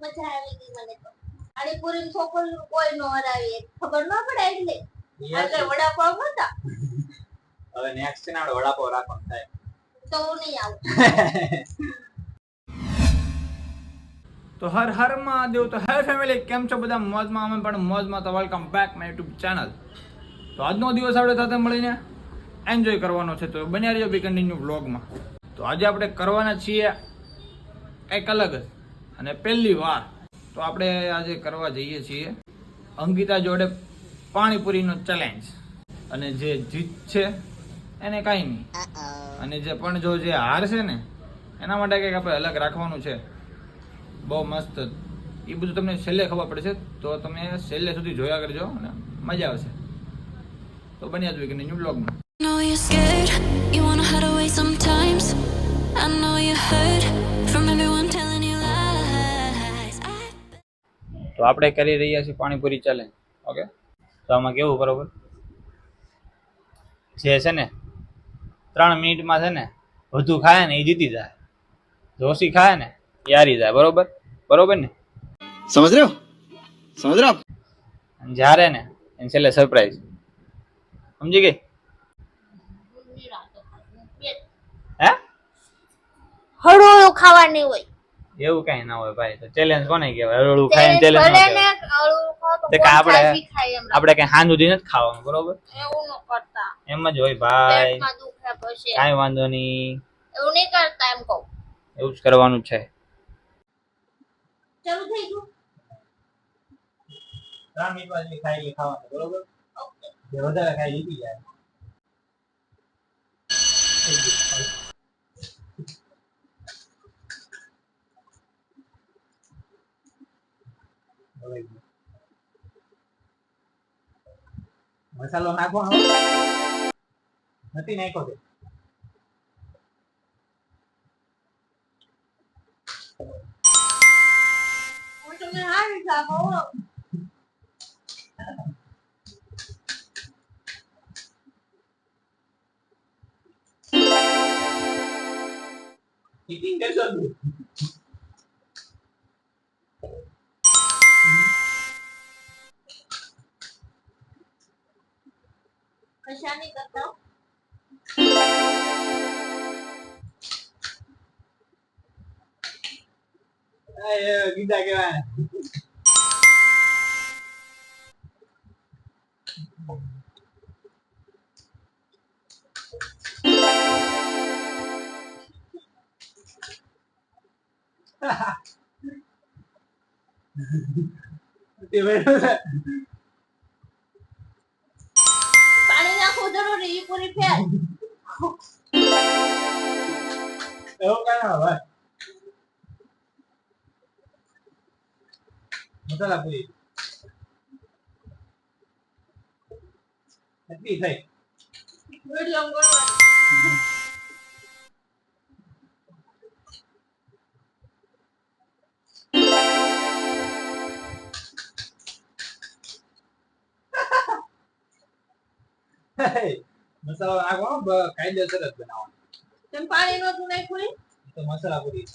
મજા આવી ગઈ મને તો. પાણીપુરી છોકરી કોઈ નો હરાવી ખબર ન પડે એટલે એટલે વડાપાવ હતા હવે નેક્સ્ટ છે ને આપણે વડાપાવ રાખવાનું થાય. તો હું નહીં આવું. તો હર હર મહાદેવ તો હર ફેમિલી કેમ છો બધા? મોજમાં અમે પણ મોજમાં તો welcome back my YouTube channel તો આજનો દિવસ આપણે સાથે મળીને એન્જોય કરવાનો છે. તો બન્યા રહ્યો બી કન્ટિન્યુ વ્લોગમાં તો આજે આપણે કરવાના છીએ કંઈક અલગ જ અને પહેલી વાર તો આપણે આજે કરવા જઈએ છીએ અંકિતા જોડે પાણીપુરીનો ચેલેન્જ અને જે જીત છે એને કાંઈ નહીં. અને જે પણ જો જે હાર છે ને એના માટે કંઈક આપણે અલગ રાખવાનું છે. બહુ મસ્ત. એ બધું તમને છેલ્લે ખબર પડશે તો તમે છેલ્લે સુધી જોયા કરજો અને મજા આવશે. તો બન્યા જ વીકની બ્લોગમાં know you're scared, you wanna hide away sometimes. I know you heard તો આપણે કરી રહ્યા છીએ પાણીપુરી ચેલેન્જ ઓકે તો આમાં કેવું બરોબર? જે છે ને ત્રણ મિનિટમાં છે ને વધુ ખાય ને એ જીતી જાય. જોશી ખાય ને યારી જાય બરોબર? બરોબર ને? સમજ રહ્યો? સમજ રહ્યો જ્યારે ને એને છેલ્લે સરપ્રાઈઝ સમજી ગઈ? હે? હળો ખાવાની હોય. એવું કઈ ના હોય ભાઈ તો ચેલેન્જ કોને કહેવાય? હળવું ખાઈને ચેલેન્જ ભલે કહેવાય. કે આપણે- ખાય આપણે કઈ હાંજ સુધી નથી ખાવાનું બરોબર? એવું ન કરતા. એમ જ હોય ભાઈ. પછી. કાંઈ વાંધો નહીં. એવું નહીં કરતા એમ કહું. એવું જ કરવાનું છે. ચાલુ થઈ ગયું? ત્રણ મિનિટ ખાઈ ખાવાનું બરોબર? જે વધારે ખાઈ લીધી જાય. હવે મસાલો નાખવાનો નથી નાખ્યો તે હું તમને હારી જાગો ચીટિંગ કરશો તું કશા નહીં કરતા આ એ ગીતા કેવાય તે બરોબર નાખવું જરૂરી ઈ પૂરી ફેર એવું કઈ ના હોય મસાલા પૂરી કેટલી થઈ મીડિયમ કરવાની મસાલો નાખવાનો કાયદેસર જ બનાવવાનો. તેમ પાણી નહોતું નાખ્યું તો મસાલા પૂરી.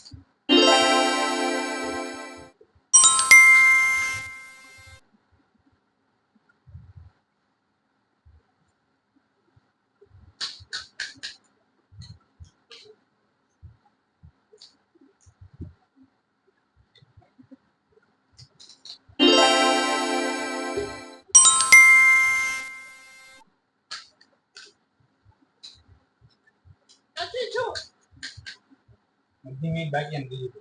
અડધી bagian di situ.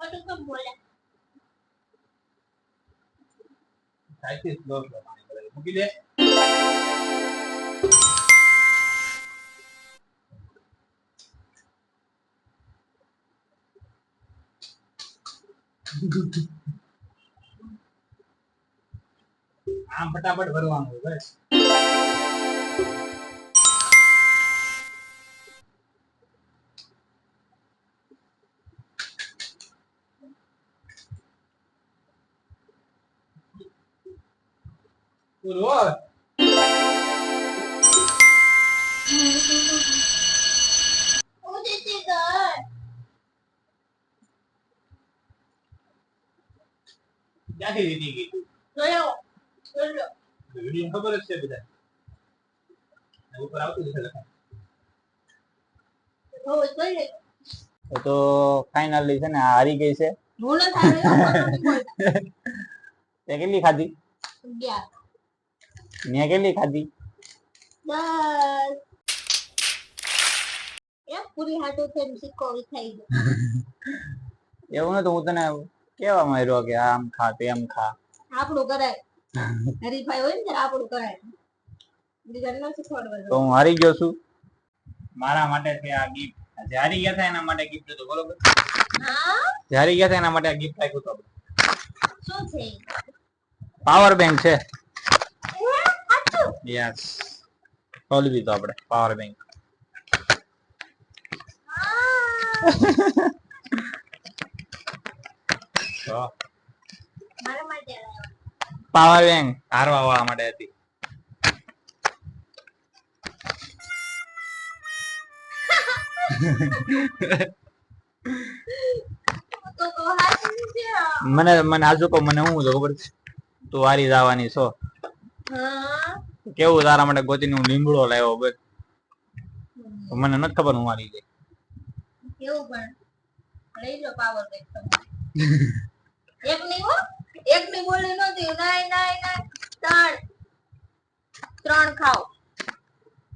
કીધું ખોટું કેમ Saya slow સ્લો પાણી ભરાય. મૂકી દે આમ ફટાફટ ભરવાનું બસ ગઈ ક્યાંથી જીતી ગઈ વીડિયો ખબર જ છે બધા ઉપર આવતું જ છે લખાણ. તો ફાઇનલી છે ને હારી ગઈ છે તે કેટલી ખાધી અગિયાર મેં કેટલી ખાધી? એવું તો હું તને કેવા માંગ્યો કે આમ ખા તેમ ખા? આપણું કરાય. હરીફાઈ હોય ને આપણું કરાય. તો હું હારી ગયો છું. મારા માટે છે આ ગિફ્ટ જારી ગયા હતા એના માટે ગિફ્ટ હતું બરોબર? હા? જારી ગયા હતા એના માટે આ ગિફ્ટ રાખ્યું હતું શું છે? પાવર બેંક છે. યસ ખોલી દીધો આપણે પાવર બેંક. પાવર બેંક હારવા વાળા માટે હતી મને મને આજુ મને હું ખબર છે. તું હારી જવાની છો. હા. કેવું તારા માટે ગોતી હું લીમડો લાવ્યો બસ મને નથી ખબર હું હારી ગઈ પણ? ની ની ત્રણ ખાઓ.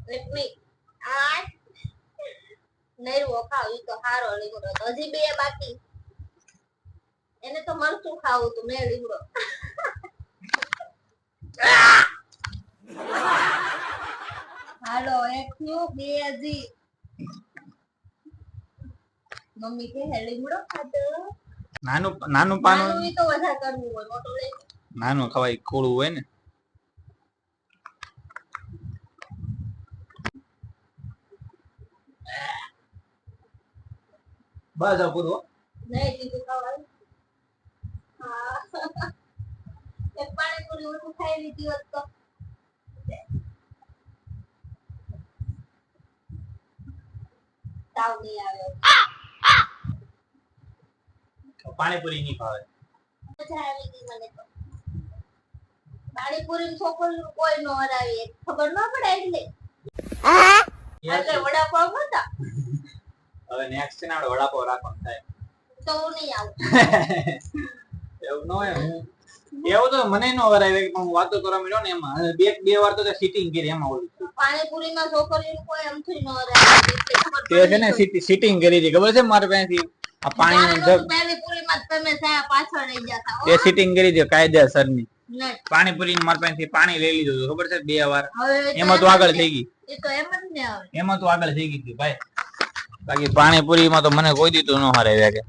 એક ની આઠ ખાવ, ઈ તો હારો લીમડો હજી બે બાકી. એને તો મરચું ખાવું તું મેં લીમડો. હાલો એક થયું બે હજી મમ્મી કે લીમડો ખાતો નાનું નાનું પાનું તો વધારે કરવું હોય મોટો લઈ નાનું ખવાય કોળું હોય ને. બસ આ પૂરું નહીં કીધું ખવાય હા. એક પાણીપુરી ઓછું ખાઈ લીધી હોત તો. તાવ નહીં આવ્યો પાણીપુરી નહીં ભાવે. મજા આવી ગઈ મને તો. પાણીપુરી છોકરી કોઈ નો હરાવી. ખબર ન પડે એટલે. એટલે વડાપાવ હતા હવે નેક્સ્ટ છે વડાપાવ રાખવાનું થાય તો હું નહીં આવું. એવું ન હોય એવું તો મને નો વરાય પણ હું વાતો કરવા મળ્યો ને એમાં. બે બે વાર તો સિટિંગ કરી એમાં ઓલું. પાણીપુરી છોકરીનું કોઈ એમથી ન હરાવી તે છે ને સિટિંગ કરી હતી ખબર છે મારે પાસેથી આ પાણીનો જગ તો પહેલી પૂરીમાં જ તમે સાયા પાછળ રહી જતા તે સિટિંગ કરી હતી કાયદેસરની. પાણીપુરી મારા પાસેથી પાણી લઈ લીધું હતું. ખબર છે? બે વાર. એમાં તો આગળ થઈ ગઈ. એ તો એમ જ ને હવે. એમાં તો આગળ થઈ ગઈ હતી ભાઈ. બાકી પાણીપુરીમાં તો મને કોઈ દીધું ન હારે કે.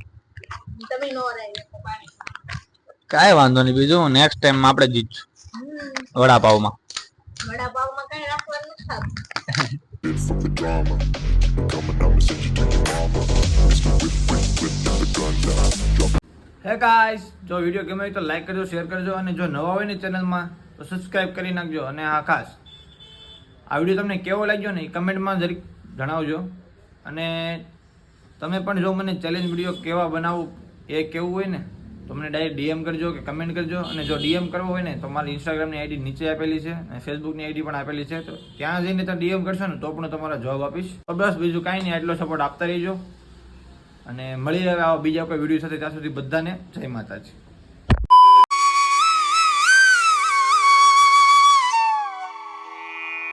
તમે નો હરાવી પાણી. કાંઈ વાંધો નહીં. બીજું નેક્સ્ટ ટાઈમ આપણે જીતશું. વડાપાવમાં. Drama. Coming, I'ma send you to your mama. Mr. Whip, whip, whip, the gun now. Drop hey guys જો વીડિયો ગમે તો લાઈક કરજો શેર કરજો અને જો નવા હોય ને ચેનલમાં તો સબસ્ક્રાઈબ કરી નાખજો અને હા ખાસ આ વીડિયો તમને કેવો લાગ્યો ને એ કમેન્ટમાં જરીક જણાવજો અને તમે પણ જો મને ચેલેન્જ વીડિયો કેવા બનાવું એ કેવું હોય ને તો મને ડાયરેક્ટ ડીએમ કરજો કે કમેન્ટ કરજો. અને જો ડીએમ કરવો હોય ને, તો મારી ઇન્સ્ટાગ્રામની આઈડી નીચે આપેલી છે અને ફેસબુકની આઈડી પણ આપેલી છે. તો ત્યાં જઈને તમે ડીએમ કરશો ને, તો પણ તમારો જવાબ આપીશ. તો બસ, બીજું કાંઈ નહીં, આટલો સપોર્ટ આપતા રહીજો. અને મળી આવે આવા બીજા કોઈ વીડિયો સાથે, ત્યાં સુધી બધાને જય માતાજી.